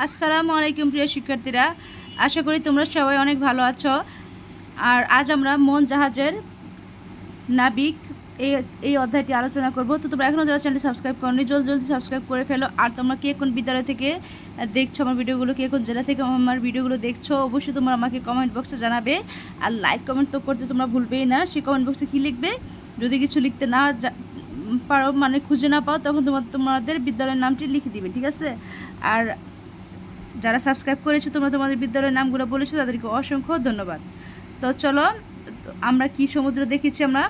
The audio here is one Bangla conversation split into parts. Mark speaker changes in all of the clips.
Speaker 1: আসসালামু আলাইকুম প্রিয় শিক্ষার্থীরা। আশা করি তোমরা সবাই অনেক ভালো আছো। আর আজ আমরা মন জাহাজের নাবিক এই এই অধ্যায়টি আলোচনা করব। তো তোমরা এখনও যারা চ্যানেলটি সাবস্ক্রাইব করনি, জলদি জলদি সাবস্ক্রাইব করে ফেলো। আর তোমরা কে কোন বিদ্যালয় থেকে দেখছ আমার ভিডিওগুলো, কে কোন জেলা থেকে আমার ভিডিওগুলো দেখছ, অবশ্যই তোমরা আমাকে কমেন্ট বক্সে জানাবে। আর লাইক কমেন্ট তো করতে তোমরা ভুলবেই না। সেই কমেন্ট বক্সে কী লিখবে? যদি কিছু লিখতে না পারো মানে খুঁজে না পাও, তখন তোমার তোমাদের বিদ্যালয়ের নামটি লিখে দিবে, ঠিক আছে? আর যারা সাবস্ক্রাইব করেছ, তোমরা তোমাদের বিদ্যালয়ের নামগুলো বলেছ, তাদেরকে অসংখ্য ধন্যবাদ। তো চলো আমরা কি সমুদ্র দেখেছি আমরা?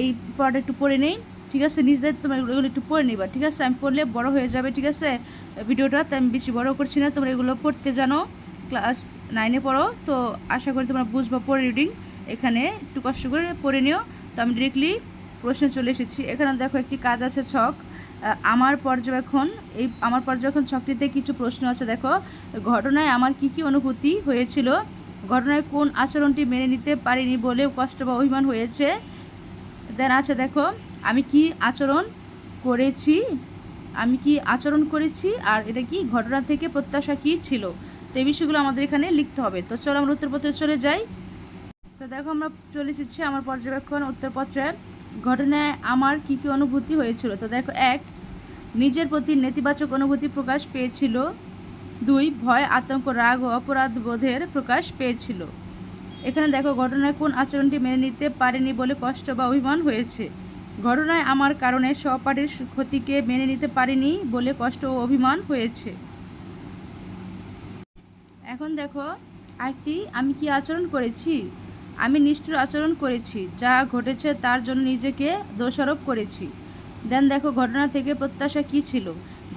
Speaker 1: এই পড়াটা একটু পড়ে নেই, ঠিক আছে? নিজ দায়িত্ব তোমরা এগুলো একটু পড়ে নিবা, ঠিক আছে? আমি পড়লে বড় হয়ে যাবে, ঠিক আছে? ভিডিওটা তাই আমি বেশি বড় করছি না, তোমরা এগুলো পড়তে জানো, ক্লাস নাইনে পড়ো। তো আশা করি তোমরা বুঝবা পড়ে রিডিং এখানে একটু কষ্ট করে পড়ে নিও। তো আমি ডিরেক্টলি প্রশ্নে চলে এসেছি। এখানে দেখো একটি কাজ আছে ছক। আমার পর্যবেক্ষণ, এই আমার পর্যবেক্ষণ ছকটিতে কিছু প্রশ্ন আছে, দেখো। ঘটনায় আমার কি কি অনুভূতি হয়েছিল? ঘটনায় কোন আচরণটি মেনে নিতে পারিনি বলে কষ্ট বা অভিমান হয়েছে? দেন আছে, দেখো, আমি কি আচরণ করেছি? আমি কি আচরণ করেছি? আর এটা কি ঘটনা থেকে প্রত্যাশা কী ছিল? তো এই বিষয়গুলো আমাদের এখানে লিখতে হবে। তো চলো আমরা উত্তরপত্রে চলে যাই। তো দেখো, আমরা চলে এসেছি আমার পর্যবেক্ষণ উত্তরপত্রে। ঘটনায় আমার কি কি অনুভূতি হয়েছিল? তো দেখো, এক, নিজের প্রতি নেতিবাচক অনুভূতি প্রকাশ পেয়েছিল। দুই, ভয়, আতঙ্ক, রাগ ও অপরাধ বোধের প্রকাশ পেয়েছিল। এখানে দেখো, ঘটনায় কোন আচরণটি মেনে নিতে পারেনি বলে কষ্ট বা অভিমান হয়েছে? ঘটনায় আমার কারণে সহপাঠীর ক্ষতিকে মেনে নিতে পারিনি বলে কষ্ট ও অভিমান হয়েছে। এখন দেখো, আরেকটি, আমি কি আচরণ করেছি? আমি নিষ্ঠুর আচরণ করেছি, যা ঘটেছে তার জন্য নিজেকে দোষারোপ করেছি। দেন দেখো ঘটনা থেকে প্রত্যাশা কি ছিল?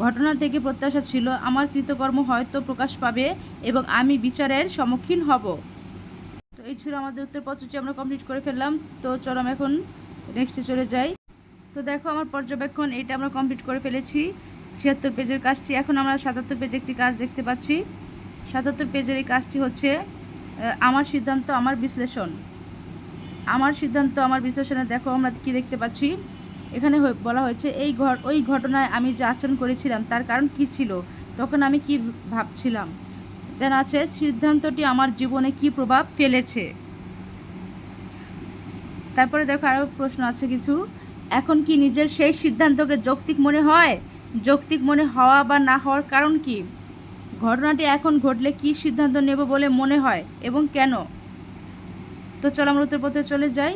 Speaker 1: ঘটনা থেকে প্রত্যাশা ছিল, আমার কৃতকর্ম হয়তো প্রকাশ পাবে এবং আমি বিচারের সম্মুখীন হব। তো এই ছিল আমাদের উত্তরপত্রটি, আমরা কমপ্লিট করে ফেললাম। তো চলো এখন নেক্সটে চলে যাই। তো দেখো আমার পর্যবেক্ষণ এটা আমরা কমপ্লিট করে ফেলেছি। ছিয়াত্তর পেজের কাজটি, এখন আমরা সাতাত্তর পেজে একটি কাজ দেখতে পাচ্ছি। সাতাত্তর পেজের এই কাজটি হচ্ছে আমার সিদ্ধান্ত, আমার বিশ্লেষণ। আমার সিদ্ধান্ত, আমার বিশ্লেষণে দেখো আমরা কি দেখতে পাচ্ছি। এখানে বলা হয়েছে, এই ঘর, ওই ঘটনায় আমি যে আচরণ করেছিলাম, তার কারণ কি ছিল? তখন আমি কি ভাবছিলাম? দেন আছে, সিদ্ধান্তটি আমার জীবনে কি প্রভাব ফেলেছে? তারপরে দেখো আরও প্রশ্ন আছে কিছু। এখন কি নিজের সেই সিদ্ধান্তকে যৌক্তিক মনে হয়? যৌক্তিক মনে হওয়া বা না হওয়ার কারণ কি? ঘটনাটি এখন ঘটলে কি সিদ্ধান্ত নেব বলে মনে হয় এবং কেন? তো চলো আমরা উত্তরপত্রে চলে যাই।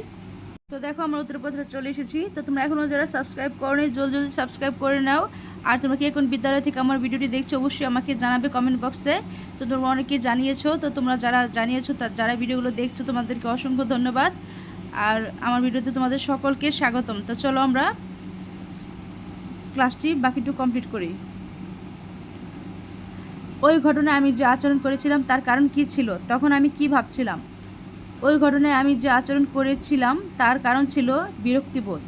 Speaker 1: তো দেখো আমরা উত্তরপত্রে চলে এসেছি। তো তোমরা এখনও যারা সাবস্ক্রাইব করনি, জলদি জলদি সাবস্ক্রাইব করে নাও। আর তোমরা কে কোন বিদ্যালয় থেকে আমার ভিডিওটি দেখছ, অবশ্যই আমাকে জানাবে কমেন্ট বক্সে তো তোমরা অনেকে জানিয়েছো, তো তোমরা যারা জানিয়েছো যারা ভিডিওগুলো দেখছ, তোমাদেরকে অসংখ্য ধন্যবাদ। আর আমার ভিডিওতে তোমাদের সকলকে স্বাগতম। তো চলো আমরা ক্লাসটি বাকিটুকু কমপ্লিট করি। ওই ঘটনায় আমি যে আচরণ করেছিলাম তার কারণ কি ছিল? তখন আমি কি ভাবছিলাম? ওই ঘটনায় আমি যে আচরণ করেছিলাম তার কারণ ছিল বিরক্তিবোধ।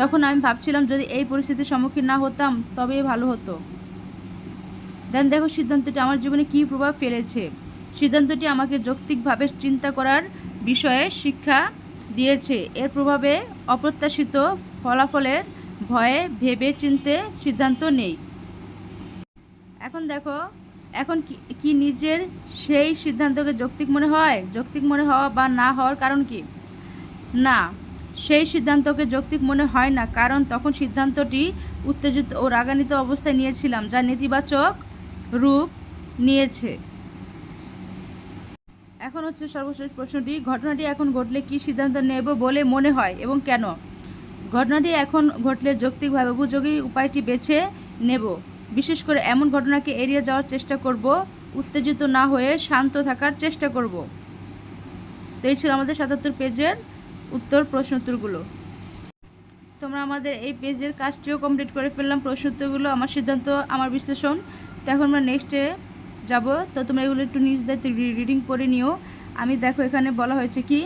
Speaker 1: তখন আমি ভাবছিলাম, যদি এই পরিস্থিতির সম্মুখীন না হতাম, তবে ভালো হতো। দেন দেখো সিদ্ধান্তটি আমার জীবনে কী প্রভাব ফেলেছে। সিদ্ধান্তটি আমাকে যৌক্তিকভাবে চিন্তা করার বিষয়ে শিক্ষা দিয়েছে। এর প্রভাবে অপ্রত্যাশিত ফলাফলের ভয়ে ভেবে চিনতে সিদ্ধান্ত নেই। এখন দেখো এখন কি নিজের সেই সিদ্ধান্তকে যৌক্তিক মনে হয়? যৌক্তিক মনে হওয়া বা না হওয়ার কারণ কি? না, সেই সিদ্ধান্তকে যৌক্তিক মনে হয় না, কারণ তখন সিদ্ধান্তটি উত্তেজিত ও রাগান্বিত অবস্থায় নিয়েছিলাম, যা নেতিবাচক রূপ নিয়েছে। এখন হচ্ছে সর্বশেষ প্রশ্নটি, ঘটনাটি এখন ঘটলে কি সিদ্ধান্ত নেব বলে মনে হয় এবং কেন? ঘটনাটি এখন ঘটলে যৌক্তিকভাবে উপযোগী উপায়টি বেছে নেব। বিশেষ করে এমন ঘটনাকে এড়িয়ে যাওয়ার চেষ্টা করব, উত্তেজিত না হয়ে শান্ত থাকার চেষ্টা করব। তো এই ছিল আমাদের সাতাত্তর পেজের উত্তর প্রশ্ন উত্তরগুলো। তোমরা আমাদের এই পেজের কাজটিও কমপ্লিট করে ফেললাম প্রশ্ন উত্তরগুলো, আমার সিদ্ধান্ত, আমার বিশ্লেষণ। তো এখন আমরা নেক্সটে যাব। তো তোমরা এগুলো একটু নিজ দায়িত্বে রিডিং করে নিও। আমি দেখো এখানে বলা হয়েছে কি,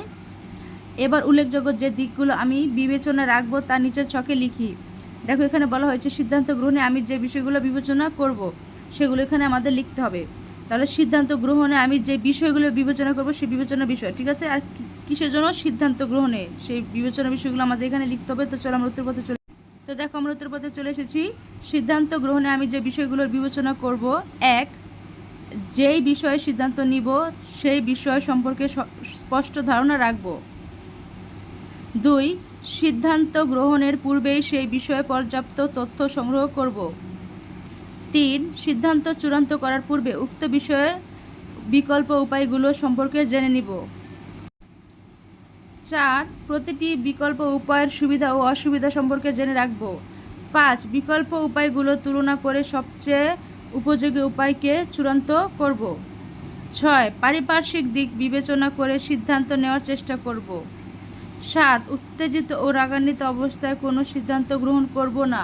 Speaker 1: এবার উল্লেখযোগ্য যে দিকগুলো আমি বিবেচনা রাখব তার নিচের ছকে লিখি। দেখো, এখানে বলা হয়েছে সিদ্ধান্ত গ্রহণে আমি যে বিষয়গুলো বিবেচনা করব, সেগুলো এখানে আমাদের লিখতে হবে। তাহলে সিদ্ধান্ত গ্রহণে আমি যে বিষয়গুলো বিবেচনা করব, সেই বিবেচনা বিষয়, ঠিক আছে? আর কিসের জন্য? সিদ্ধান্ত গ্রহণে। সেই বিবেচনা বিষয়গুলো আমাদের এখানে লিখতে হবে। তো চলো, আমরা উত্তরপত্রে চলে তো দেখো, আমরা উত্তর পথে চলে এসেছি। সিদ্ধান্ত গ্রহণে আমি যে বিষয়গুলোর বিবেচনা করব, এক, যেই বিষয়ে সিদ্ধান্ত নিব, সেই বিষয় সম্পর্কে স্পষ্ট ধারণা রাখব। দুই সিদ্ধান্ত গ্রহণের পূর্বেই সেই বিষয়ে পর্যাপ্ত তথ্য সংগ্রহ করব। তিন, সিদ্ধান্ত চূড়ান্ত করার পূর্বে উক্ত বিষয়ের বিকল্প উপায়গুলো সম্পর্কে জেনে নিব। চার, প্রতিটি বিকল্প উপায়ের সুবিধা ও অসুবিধা সম্পর্কে জেনে রাখব। পাঁচ, বিকল্প উপায়গুলো তুলনা করে সবচেয়ে উপযোগী উপায়কে চূড়ান্ত করব। ছয়, পারিপার্শ্বিক দিক বিবেচনা করে সিদ্ধান্ত নেওয়ার চেষ্টা করব। সাত উত্তেজিত ও রাগান্বিত অবস্থায় কোনো সিদ্ধান্ত গ্রহণ করব না।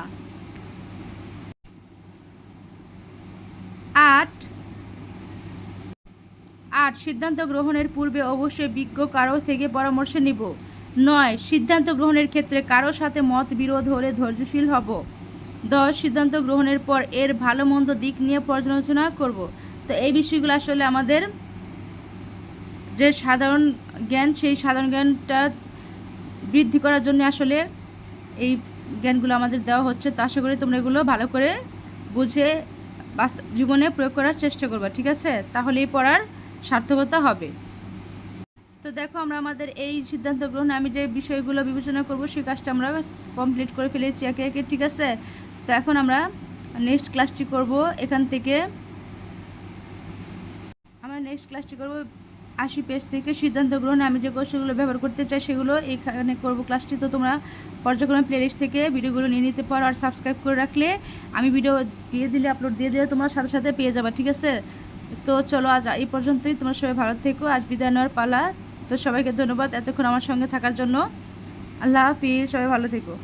Speaker 1: আট। আট, সিদ্ধান্ত গ্রহণের পূর্বে অবশ্যই বিজ্ঞ কারও থেকে পরামর্শ নিব। নয়, সিদ্ধান্ত গ্রহণের ক্ষেত্রে কারও সাথে মত বিরোধ হলে ধৈর্যশীল হব। দশ, সিদ্ধান্ত গ্রহণের পর এর ভালো মন্দ দিক নিয়ে পর্যালোচনা করব। তো এই বিষয়গুলো আসলে আমাদের যে সাধারণ জ্ঞান, সেই সাধারণ জ্ঞানটা বৃদ্ধি করার জন্য আসলে এই জ্ঞানগুলো আমাদের দেওয়া হচ্ছে। তো আশা করি তোমরা এগুলো ভালো করে বুঝে বাস্তব জীবনে প্রয়োগ করার চেষ্টা করবে, ঠিক আছে? তাহলে এই পড়ার সার্থকতা হবে। তো দেখো, আমরা আমাদের এই সিদ্ধান্ত গ্রহণে আমি যে বিষয়গুলো বিবেচনা করব, সেই কাজটা আমরা কমপ্লিট করে ফেলেছি একে একে, ঠিক আছে? তো এখন আমরা নেক্সট ক্লাসটি করব। এখান থেকে আমরা নেক্সট ক্লাসটি করব আশি পেজ থেকে সিদ্ধান্ত গ্রহণে আমি যে কৌশলগুলো ব্যবহার করতে চাই সেগুলো এখানে করব। ক্লাসটি তো তোমরা পর্যায়ক্রমে প্লেলিস্ট থেকে ভিডিওগুলো নিয়ে নিতে পারো আর সাবস্ক্রাইব করে রাখলে আমি ভিডিও দিয়ে দিলে আপলোড দিয়ে দিলে তোমরা সাথে সাথে পেয়ে যাবে, ঠিক আছে? তো চলো আজ এই পর্যন্তই। তোমরা সবাই ভালো থেকো। আজ বিদায় নেওয়ার পালা। তো সবাইকে ধন্যবাদ এতক্ষণ আমার সঙ্গে থাকার জন্য। আল্লাহ হাফিজ। সবাই ভালো থেকো।